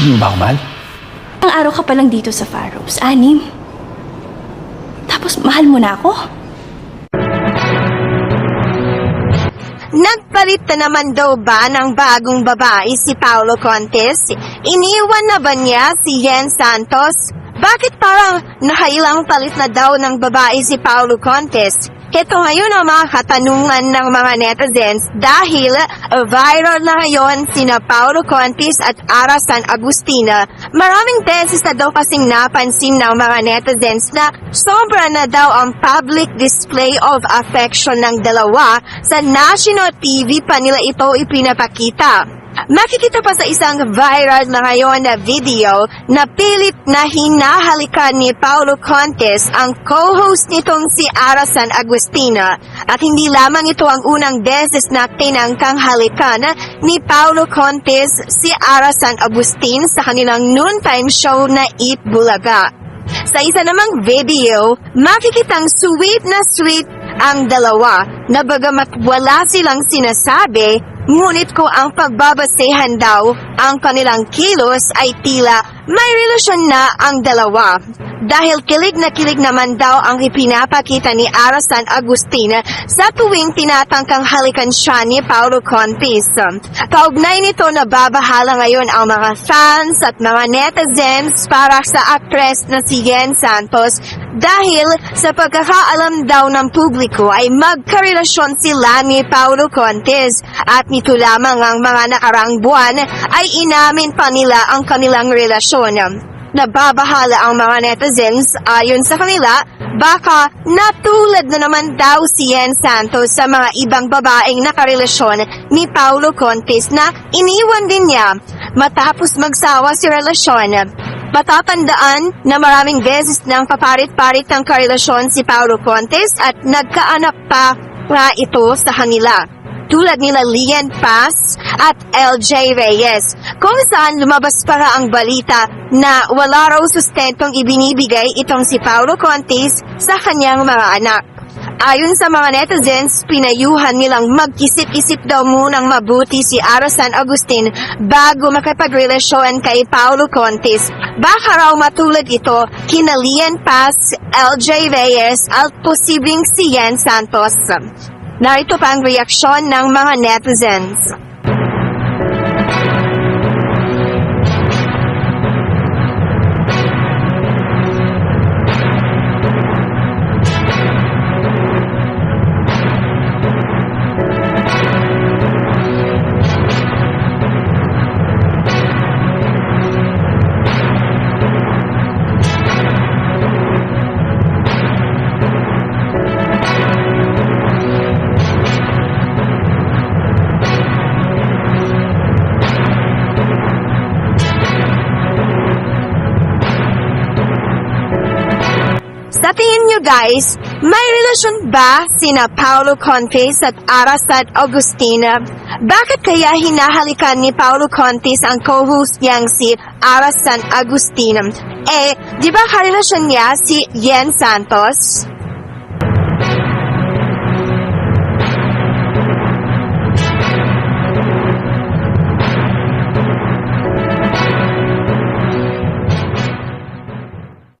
Hindi mo ba ako mahal? Ang araw ka pa lang dito sa Faroes, anim. Tapos mahal mo na ako? Nagpalit na naman daw ba ng bagong babae si Paolo Contes? Iniwan na ba niya si Yen Santos? Bakit parang nakailang palit na daw ng babae si Paolo Contes? Ito ngayon ang mga katanungan ng mga netizens dahil viral na ngayon sina Paolo Contes at Ara San Agustina. Maraming beses na daw kasing napansin ng mga netizens na sobra na daw ang public display of affection ng dalawa sa national TV pa nila ito ipinapakita. Makikita pa sa isang viral na ngayon na video na pilit na hinahalikan ni Paulo Contes ang co-host nitong si Ara San Agustina. At hindi lamang ito ang unang beses na tinangkang halikan ni Paulo Contes si Ara San Agustin sa kanilang noontime show na Eat Bulaga. Sa isa namang video, makikitang sweet na sweet ang dalawa na bagamat wala silang sinasabi, ngunit ko ang pagbabasehan daw ang kanilang kilos ay tila may relasyon na ang dalawa. Dahil kilig na kilig naman daw ang ipinapakita ni Ara San Agustin sa tuwing tinatangkang halikan siya ni Paulo Contis. Kaugnay nito nababahala ngayon ang mga fans at mga netizens para sa actress na si Yen Santos dahil sa pagkakaalam daw ng publiko ay magkarelasyon sila ni Paulo Contes at nito lamang ang mga nakarang buwan ay inamin pa nila ang kanilang relasyon. Nababahala ang mga netizens ayon sa kanila, baka natulad na naman daw si Yen Santos sa mga ibang babaeng nakarelasyon ni Paulo Contes na iniwan din niya matapos magsawa si relasyon. Matatandaan na maraming beses nang paparit-parit ng karelasyon si Paulo Contes at nagkaanak pa nga ito sa kanila tulad nila Lian Paz at LJ Reyes, kung saan lumabas para ang balita na wala raw sustentong ibinibigay itong si Paulo Contes sa kanyang mga anak. Ayon sa mga netizens, pinayuhan nilang mag-isip-isip daw munang mabuti si Ara San Agustin bago makipagrelasyon kay Paulo Contes. Baka raw matulad ito kina Lian LJ Reyes at posibleng si Yen Santos. Narito pa ang reaksyon ng mga netizens. Sa tingin nyo guys, may relasyon ba sina Paulo Contes at Arasat Agustina? Bakit kaya hinahalikan ni Paulo Contes ang co-host niyang si Arasan Agustina? Eh, di ba karelasyon niya si Yen Santos?